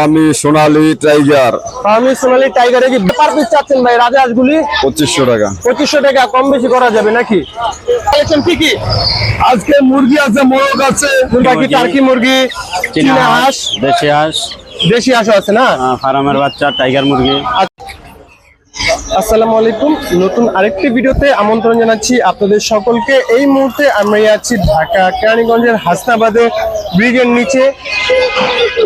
আমি সোনালী টাইগার। আমি সোনালি টাইগারে কি পার পিস চাচ্ছেন ভাই? রাজহাঁসগুলি? পঁচিশশো টাকা। পঁচিশশো টাকা কম বেশি করা যাবে নাকি? কি কি? আজকে মুরগি আছে মোরগ আছে। বাকি টার্কি মুরগি। চীনা হাঁস? দেশি হাঁস। দেশি হাঁসও আছে না? ফার্মের বাচ্চা টাইগার মুরগি। আসসালামু আলাইকুম। নতুন আরেকটি ভিডিওতে আমন্ত্রণ জানাচ্ছি আপনাদের সকলকে। এই মুহূর্তে আমরা আছি ঢাকা কেরানীগঞ্জের হাসনাবাদে ব্রিজের নিচে।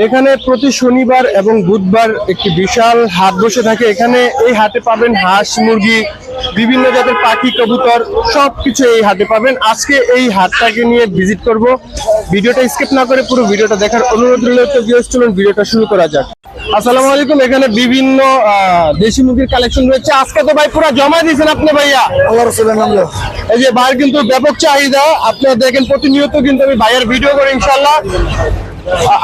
এখানে প্রতি শনিবার এবং বুধবার একটি বিশাল হাট বসে থাকে। এখানে এই হাটে পাবেন হাঁস মুরগি বিভিন্ন জাতের পাখি কবুতর সবকিছু এই হাটে পাবেন। আজকে এই হাটটাকে নিয়ে ভিজিট করব। ভিডিওটা স্কিপ না করে পুরো ভিডিওটা দেখার অনুরোধ রইল। তো চলুন ভিডিওটা শুরু করা যাক। আসসালামু আলাইকুম। এখানে বিভিন্ন দেশি মুরগির কালেকশন রয়েছে। আজকে তো ভাই পুরো জমা দিয়েছেন আপনি ভাইয়া। আল্লাহ রসুলের নাম। এই যে ভাইয়ের কিন্তু ব্যাপক চাহিদা। আপনারা দেখেন প্রতিনিয়ত কিন্তু আমি ভাইয়ের ভিডিও করে ইনশাল্লাহ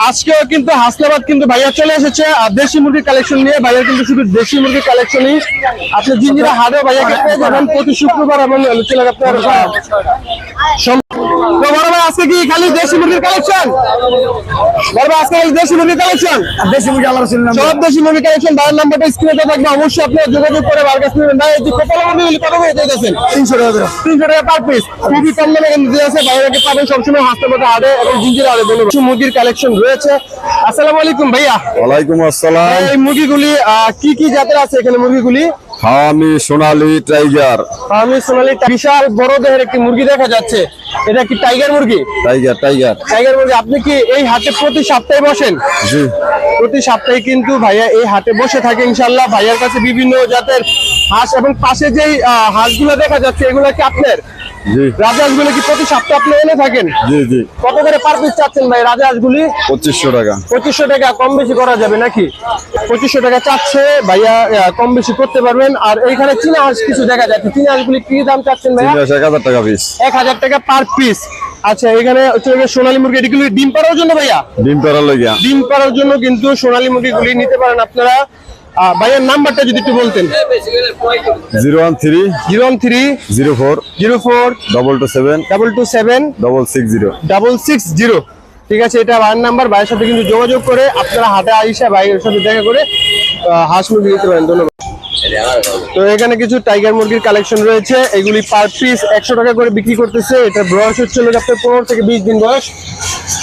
আজকেও কিন্তু হাসনাবাদ কিন্তু ভাইয়া চলে এসেছে। আর দেশি মুরগির কালেকশন নিয়ে ভাইয়ার কিন্তু শুধু দেশি মুরগির কালেকশনই আপনি জিঞ্জিরা হাটে ভাইয়াকে পেয়ে যাবেন প্রতি শুক্রবার এবং করতে আপনার আহ, সোম- তো বড় ভাই আজকে কি খালি দেশি মুরগির কালেকশন বড় ভাই আজকে দেশি মুরগির কালেকশন দেশি মুরগি আল্লাহ রসুলের নাম সব দেশি মুরগি কালেকশন ভাইয়ের নাম্বারটা স্ক্রিনে থাকবে অবশ্যই আপনি যোগাযোগ করে ভাইয়ের কাছে নেবেন। ভাই এই যে মুরগি কত করে দিতেছেন তিনশো টাকা করে। তিনশো টাকা পার পিস খুবই কম দামে কিন্তু দিয়ে আছে বাইরে পাবেন সবসময় হাসতে পাতে এবং জিঞ্জির হাটে বলব। কিছু মুরগির কালেকশন রয়েছে। আসসালামু আলাইকুম ভাইয়া। ওয়ালাইকুম আসসালাম। এই মুরগিগুলি আহ, কি কি জাতের আছে এখানে মুরগিগুলি? আমি সোনালি টাইগার। আমি সোনালি বিশাল বড় দেহের একটি মুরগি দেখা যাচ্ছে। এটা কি টাইগার মুরগি? Tiger tiger. টাইগার মুরগি আপনি কি এই হাটে প্রতি সপ্তাহে বসেন? জি। প্রতি সপ্তাহে কিন্তু ভাইয়া এই হাটে বসে থাকে ইনশাল্লাহ ভাইয়ার কাছে বিভিন্ন জাতের হাঁস এবং পাশে যেই হাঁসগুলো দেখা যাচ্ছে এগুলো কি আপনার? জি। রাজহাঁসগুলো কি প্রতি সপ্তাহে আপনি এনে থাকেন? জি জি। কত করে পার পিস চাচ্ছেন ভাই রাজহাঁসগুলি? পঁচিশশো টাকা। পঁচিশশো টাকা কম বেশি করা যাবে নাকি? পঁচিশশো টাকা চাচ্ছে ভাইয়া কম বেশি করতে পারবেন। আর এইখানে চীনা হাঁস কিছু দেখা যাচ্ছে। চীনা হাঁসগুলি কি দাম চাচ্ছেন ভাইয়া? এক হাজার টাকা পিস এক হাজার টাকা পার পিস আচ্ছা এখানে সোনালী মুরগি এগুলি ডিম পাড়ার জন্য ভাইয়া? ডিম পেড়া লইয়া ডিম পাড়ার জন্য কিন্তু সোনালী মুরগিগুলি নিতে পারেন আপনারা। ভাইয়ার নাম্বারটা যদি একটু বলতেন। Zero one three zero one three zero four zero four double two seven double two seven double six zero double six zero ঠিক আছে এটা ভাইয়ের নাম্বার ভাইয়ের সাথে কিন্তু যোগাযোগ করে আপনারা হাটে আইসা ভাইয়ের সাথে দেখা করে হাঁস মুরগি দিতে পারেন। ধন্যবাদ। তো এখানে কিছু টাইগার মুরগির কালেকশন রয়েছে এগুলি পার পিস একশো টাকা করে বিক্রি করতেছে। এটা বয়স হচ্ছে আপনার পনেরো থেকে বিশ দিন বয়স।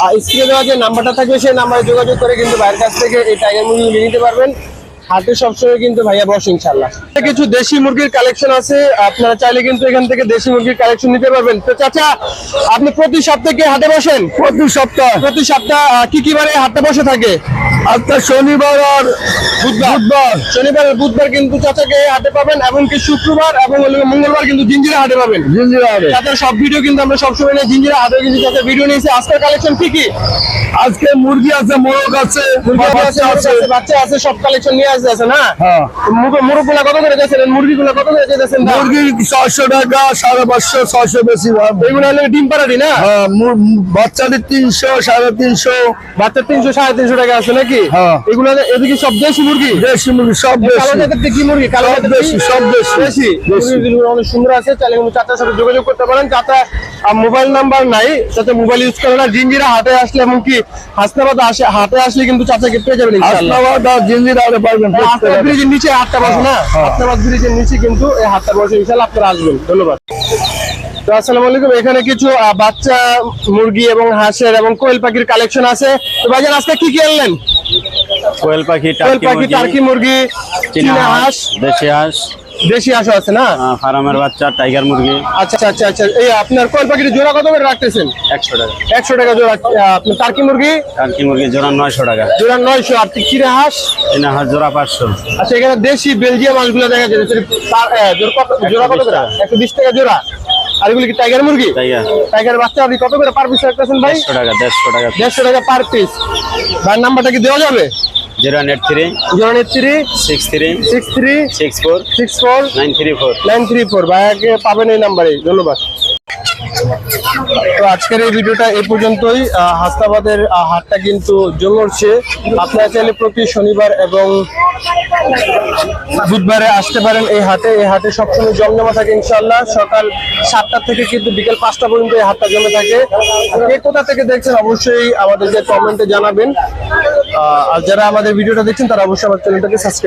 আর স্ক্রিনে দেওয়া যে নাম্বারটা থাকবে সেই নাম্বারে যোগাযোগ করে কিন্তু ভাইয়ের কাছ থেকে এই টাইগার মুরগিগুলি নিতে পারবেন। হাটে সবসময় কিন্তু ভাইয়া বস ইনশাল্লাহ কিছু দেশি মুরগির কালেকশন আছে আপনারা চাইলে কিন্তু এখান থেকে দেশি মুরগির কালেকশন নিতে পারবেন। তো চাচা আপনি প্রতি সপ্তাহে কি হাটে বসেন? প্রতি সপ্তাহ। প্রতি সপ্তাহ কি কি বারে হাটে বসে থাকে? আপনার শনিবার আর বুধবার। শনিবার আর বুধবার কিন্তু চাচাকে হাটে পাবেন এমনকি শুক্রবার এবং মঙ্গলবার কিন্তু জিঞ্জিরা হাটে পাবেন। জিঞ্জিরা হবে চাচার সব ভিডিও কিন্তু আমরা সবসময় নিয়ে জিঞ্জিরা হাটে কিন্তু চাচার ভিডিও নিয়েছি। আজকের কালেকশন কি কি? আজকে মুরগি আছে মোরগ আছে বাচ্চা আছে। বাচ্চা আছে সব কালেকশন নিয়ে আসতে আছে না? মোরগ মুরগগুলা কত করে যাচ্ছেন মুরগি গুলা কত করে যাচ্ছেন মুরগি ছয়শো টাকা সাড়ে পাঁচশো ছয়শো বেশি। এগুলো হলো ডিম পাড়াটি না? হ্যাঁ বাচ্চাদের তিনশো সাড়ে তিনশো। বাচ্চা তিনশো সাড়ে তিনশো টাকা আছে নাকি? হ্যাঁ। এগুলো এদিকে সব দেশি মুরগি? দেশি মুরগি সব দেশি। কি মুরগি কালো দেশি, সব দেশি। অনেক সুন্দর আছে চাইলে কিন্তু চাচার সাথে যোগাযোগ করতে পারেন। চাচা মোবাইল নাম্বার নাই চাচা মোবাইল ইউজ করে না। জিঞ্জিরা হাটে আসলে এমনকি হাসনাবাদ আসে হাটে আসলে কিন্তু চাচাকে পেয়ে যাবেন আসলাবাদ আর জিঞ্জিরা আরে পারবেন হাসনাবাদ ব্রিজের নিচে হাটটা বসে না? হাসনাবাদ ব্রিজের নিচে কিন্তু এই হাটটা বসে। ইনশাআল্লাহ আপনারা আসবেন। ধন্যবাদ। তো আসসালামু আলাইকুম। এখানে কিছু বাচ্চা মুরগি এবং হাঁসের এবং কোয়েল পাখির কালেকশন আছে। তো ভাইজান আজকে কি কি আনলেন? কোয়েল পাখি কোয়েল পাখি টার্কি মুরগি চীনা চীনা হাঁস হাঁস দেশি হাঁস দেশি হাঁসও আছে না? ফার্মের বাচ্চা টাইগার মুরগি। আচ্ছা আচ্ছা আচ্ছা আচ্ছা। এই আপনার কোয়েল পাখির জোড়া কত করে রাখতেছেন? একশো টাকা। একশো টাকা জোড়া আপনার টার্কি মুরগি? টার্কি মুরগি জোড়া নয়শো টাকা। জোড়া নয়শো। আর চিড়া হাঁস? চীনা হাঁস জোড়া পাঁচশো। আচ্ছা এখানে দেশি বেলজিয়াম হাঁসগুলো দেখা যাচ্ছে। জোড়া কত- জোড়া কত করে? একশো বিশ টাকা জোড়া। আর এগুলো কি টাইগার মুরগি? টাইগার টাইগার বাচ্চা আপনি কত করে পার পিস রাখতেছেন ভাই? দেড়শো টাকা দেড়শো টাকা দেড়শো টাকা পার পিস ভাই নাম্বারটা কি দেওয়া যাবে? Zero eight three zero eight three six three six three six four six four nine three four. Nine three four. ভাইয়াকে পাবেন এই নাম্বারে ধন্যবাদ। তো আজকের এই ভিডিওটা এই পর্যন্তই। হাস্তাবাদের হাটটা কিন্তু জমে উঠছে। আপনারা চাইলে প্রতি শনিবার এবং বুধবারে আসতে পারেন এই হাটে। এই হাটে সবসময় জমজমা থাকে ইনশাল্লাহ সকাল সাতটা থেকে কিন্তু বিকেল পাঁচটা পর্যন্ত এই হাটটা জমে থাকে। কে কোথা থেকে দেখছেন অবশ্যই আমাদেরকে কমেন্টে জানাবেন। আর যারা আমাদের ভিডিওটা দেখছেন, তারা অবশ্যই আমার চ্যানেলটাকে সাবস্ক্রাইব